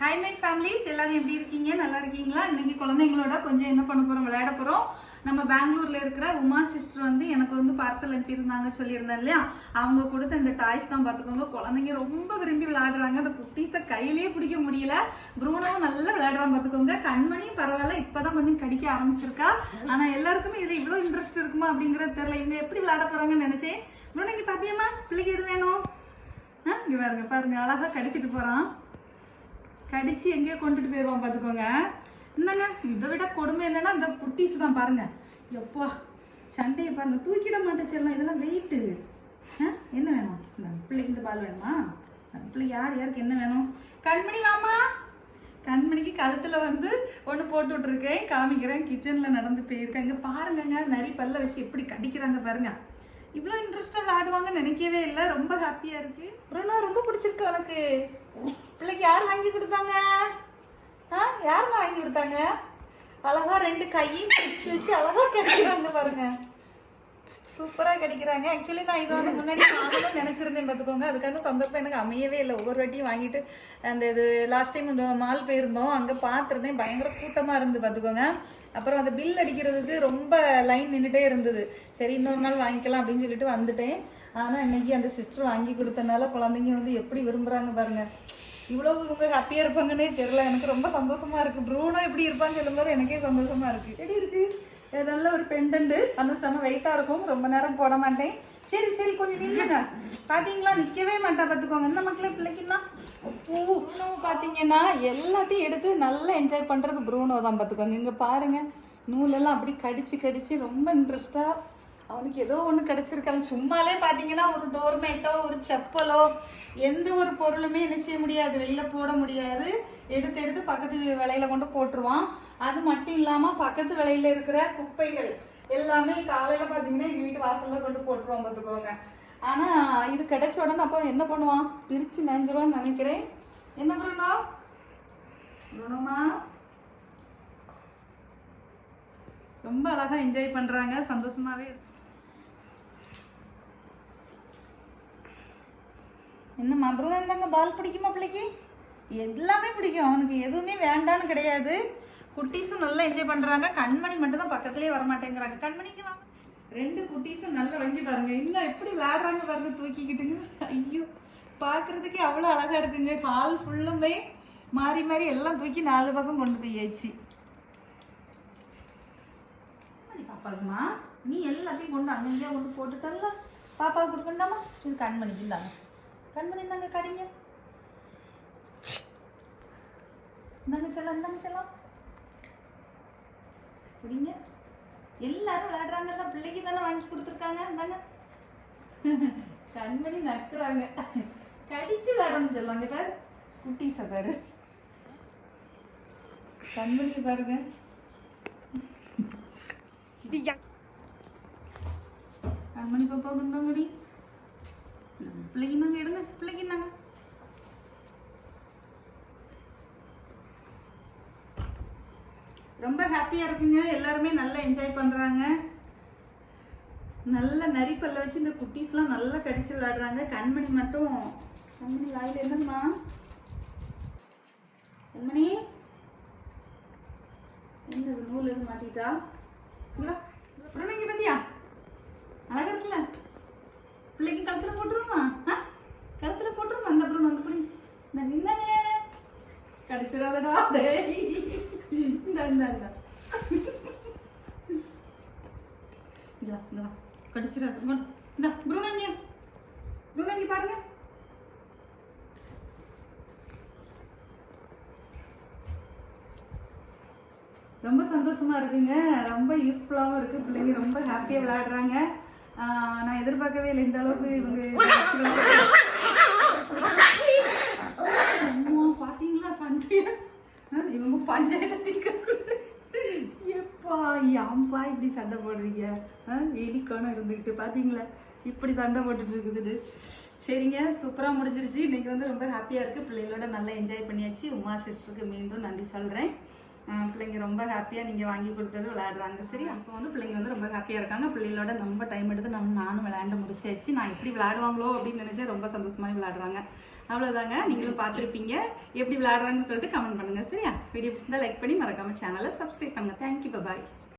Hi my families எல்லாரும் எப்படி இருக்கீங்க? நல்லா இருக்கீங்களா? இன்னைக்கு குழந்தைங்களோட கொஞ்சம் என்ன பண்ண போறோம்? விளையாட போறோம். நம்ம பெங்களூர்ல இருக்கிற உமா சிஸ்டர் வந்து எனக்கு வந்து பார்சல் அனுப்பியிருந்தாங்க சொல்லியிருந்தேன் இல்லையா? அவங்க கொடுத்த இந்த டாய்ஸ் தான் பார்த்துக்கோங்க. குழந்தைங்க ரொம்ப விரும்பி விளையாடுறாங்க. அந்த குட்டீஸை கையிலேயே பிடிக்க முடியல. ப்ரூனோவும் நல்லா விளையாடுறான் பார்த்துக்கோங்க. கண்மணியும் பரவாயில்ல. இப்போதான் கொஞ்சம் கடிக்க ஆரம்பிச்சிருக்கா. ஆனால் எல்லாருக்குமே இதில் இவ்வளோ இன்ட்ரெஸ்ட் இருக்குமா அப்படிங்கிறது தெரியல. இவங்க எப்படி விளையாட போறாங்கன்னு நினைச்சேன். ப்ரூனோ இங்க பிள்ளைக்கு எது வேணும்? ஆ, இங்கே பாருங்க பாருங்க. அழகாக கடிச்சிட்டு போகிறான் கடிச்சு எங்கேயோ கொண்டுட்டு போயிடுவான் பார்த்துக்கோங்க. இந்தாங்க இதை விட கொடுமை என்னன்னா இந்த குட்டீஸ் தான் பாருங்க. எப்பா சண்டையை பாருங்க. தூக்கிட மாட்டேன் இதெல்லாம் வெயிட்டு என்ன வேணும்? இந்த பிள்ளைக்கு இந்த பால் வேணுமா? இந்த பிள்ளை யார் யாருக்கு என்ன வேணும்? கண்மணி மாமா? கண்மணிக்கு கழுத்தில் வந்து ஒன்று போட்டு விட்ருக்கேன் காமிக்கிறேன். கிச்சனில் நடந்து போயிருக்காங்க பாருங்கங்க நரி பல்ல வச்சு எப்படி கடிக்கிறாங்க பாருங்க. இவ்வளோ இன்ட்ரெஸ்டாக விளையாடுவாங்கன்னு நினைக்கவே இல்லை. ரொம்ப ஹாப்பியாக இருக்குது ரொம்ப பிடிச்சிருக்கு உனக்கு. பிள்ளைக்கு யார் வாங்கி கொடுத்தாங்க? ஆ யாரும்மா வாங்கி கொடுத்தாங்க? அழகா ரெண்டு கையும் பிடிச்சி வச்சு அழகா கிடைக்கிறாங்க பாருங்க. சூப்பராக கிடைக்கிறாங்க. ஆக்சுவலி நான் இது வந்து முன்னாடி வாங்கணும்னு நினச்சிருந்தேன் பார்த்துக்கோங்க. அதுக்கான சந்தர்ப்பம் எனக்கு அமையவே இல்லை. ஒவ்வொரு வாட்டியும் வாங்கிட்டு அந்த இது லாஸ்ட் டைம் இந்த மால் போயிருந்தோம். அங்கே பார்த்துருந்தேன். பயங்கர கூட்டமாக இருந்து பார்த்துக்கோங்க. அப்புறம் அந்த பில் அடிக்கிறதுக்கு ரொம்ப லைன் நின்றுட்டே இருந்தது. சரி இன்னொரு நாள் வாங்கிக்கலாம் அப்படின்னு சொல்லிட்டு வந்துட்டேன். ஆனால் இன்னைக்கு அந்த சிஸ்டர் வாங்கி கொடுத்தனால குழந்தைங்க வந்து எப்படி விரும்புகிறாங்க பாருங்கள் இவ்வளவு இவங்க ஹாப்பியாக இருப்பாங்கன்னே தெரியல. எனக்கு ரொம்ப சந்தோஷமா இருக்கு. ப்ரூனோ எப்படி இருப்பான்னு சொல்லும்போது எனக்கே சந்தோஷமா இருக்கு. எப்படி இருக்குது நல்ல ஒரு பெண்டன்ட் அந்த செம வெயிட்டாக இருக்கும். ரொம்ப நேரம் போட மாட்டேன். சரி சரி கொஞ்சம் நில்லுங்க. பாத்தீங்களா? நிக்கவே மாட்டா. பார்த்துக்கோங்க இந்த மக்களே பிள்ளைக்குன்னா பூ ப்ரூனோ பார்த்தீங்கன்னா எல்லாத்தையும் எடுத்து நல்லா என்ஜாய் பண்றது ப்ரூனோ தான். பார்த்துக்கோங்க இங்க பாருங்க. நூலெல்லாம் அப்படி கடிச்சு கடிச்சு ரொம்ப இன்ட்ரெஸ்டா அவனுக்கு ஏதோ ஒன்று கிடச்சிருக்காங்க சும்மாலே பார்த்தீங்கன்னா ஒரு டோர்மேட்டோ ஒரு செப்பலோ எந்த ஒரு பொருளுமே என்ன செய்ய முடியாது. வெளியில் போட முடியாது. எடுத்து எடுத்து பக்கத்து வீ- விலையில கொண்டு போட்டுருவான். அது மட்டும் இல்லாமல் பக்கத்து விலையில் இருக்கிற குப்பைகள் எல்லாமே காலையில் பார்த்தீங்கன்னா எங்கள் வீட்டு வாசலில் கொண்டு போட்டுருவான் பார்த்துக்கோங்க ஆனால் இது கிடைச்ச உடனே அப்போ என்ன பண்ணுவான்? பிரித்து மேஞ்சிருவான்னு நினைக்கிறேன். என்ன பண்ணணும் குணமா ரொம்ப அழகாக என்ஜாய் பண்றாங்க. சந்தோஷமாவே என்னம்மா அப்புறம் இருந்தாங்க? பால் பிடிக்குமா பிள்ளைக்கு? எல்லாமே பிடிக்கும். அவனுக்கு எதுவுமே வேண்டான்னு கிடையாது. குட்டீஸும் நல்லா என்ஜாய் பண்ணுறாங்க கண்மணி மட்டும் தான் பக்கத்துலயே வர கண்மணிக்கு வாங்க ரெண்டு குட்டீஸும் நல்லா வங்கி பாருங்க. இன்னும் எப்படி விளையாடுறாங்க பாருங்க தூக்கிக்கிட்டுங்க. ஐயோ பார்க்கறதுக்கே அவ்வளோ அழகாக இருக்குங்க. ஹால் ஃபுல்லுமே மாறி மாறி எல்லாம் தூக்கி நாலு பக்கம் கொண்டு போயாச்சு. பாப்பாக்குமா நீ எல்லாத்தையும் கொண்டு அங்கங்கே கொண்டு போட்டுட்டல்ல. பாப்பாவுக்கு கொடுக்கண்டாமா இது கண்மணிக்கு தாங்க கண்மணி இந்தாங்க கடிங்க. இந்தாங்க செல்லம் இந்தாங்க செல்லம். பிடிங்க எல்லாரும் விளையாடுறாங்கல்ல பிள்ளைக்கு தானே வாங்கி கொடுத்துருக்காங்க இந்தாங்க. கண்மணி நக்குறாங்க. கடிச்சு விளையாடணும் செல்லம் பாரு. குட்டீஸை பாரு. கண்மணி பாருங்க. கண்மணி பாப்பாவுக்கு இருந்தாங்கடி பிள்ளைக்கு நாங்க எடுங்க பிள்ளைக்கு நாங்க ரொம்ப ஹாப்பியாக இருக்குங்க. எல்லாருமே நல்லா என்ஜாய் பண்ணுறாங்க நல்ல நரிப்பல்ல வச்சு இந்த குட்டீஸ்லாம் நல்லா கடிச்சு விளையாடுறாங்க. கண்மணி மட்டும் கண்மணி வாயில என்னம்மா கண்மணி? என்ன நூல் எது மாட்டிட்டா இங்கே வா. அப்புறம் அழகா இருக்குல்ல பிள்ளைக்கு கழுத்துல போட்டுருமா ஆ கழுத்துல போட்டுருமா அந்த அப்புறம் அந்த புடி இந்த நின்னாங்க டேய் இந்த இந்த இந்த. கடிச்சிடாத. இந்த புருணங்க புருணங்க பாருங்க. ரொம்ப சந்தோஷமா இருக்குங்க. ரொம்ப யூஸ்ஃபுல்லாகவும் இருக்கு. பிள்ளைங்க ரொம்ப ஹாப்பியாக விளையாடுறாங்க. நான் எதிர்பார்க்கவே இல்லை. இந்த அளவுக்கு இவங்க அம்மா பாத்தீங்களா சண்டையா ஆஹ் இவங்க பஞ்சாயத்து தீர்க்க எப்பா ஏன்பா இப்படி சண்டை போடுறீங்க? எலிக்கான இருந்துக்கிட்டு பார்த்தீங்களா இப்படி சண்டை போட்டுட்டு இருக்குதுட்டு சரிங்க சூப்பராக முடிஞ்சிருச்சு. இன்றைக்கி வந்து ரொம்ப ஹாப்பியாக இருக்குது பிள்ளைகளோட நல்லா என்ஜாய் பண்ணியாச்சு. உமா சிஸ்டருக்கு மீண்டும் நன்றி சொல்கிறேன் பிள்ளைங்க ரொம்ப ஹாப்பியாக நீங்கள் வாங்கி கொடுத்தது விளையாடுறாங்க. சரி அப்போ வந்து பிள்ளைங்க வந்து ரொம்ப ஹாப்பியாக இருக்காங்க. பிள்ளைகளோட ரொம்ப டைம் எடுத்து நம்ம நானும் விளையாண்டு முடிச்சாச்சு. நான் எப்படி விளையாடுவாங்களோ அப்படின்னு நினச்சா ரொம்ப சந்தோஷமாக விளையாடுறாங்க. அவ்வளோதாங்க நீங்களும் பார்த்துருப்பீங்க. எப்படி விளையாடுறாங்கன்னு சொல்லிட்டு கமெண்ட் பண்ணுங்கள் சரியா? வீடியோ பிடிச்சிருந்தா லைக் பண்ணி மறக்காம சேனலை சப்ஸ்கிரைப் பண்ணுங்க. Thank you bye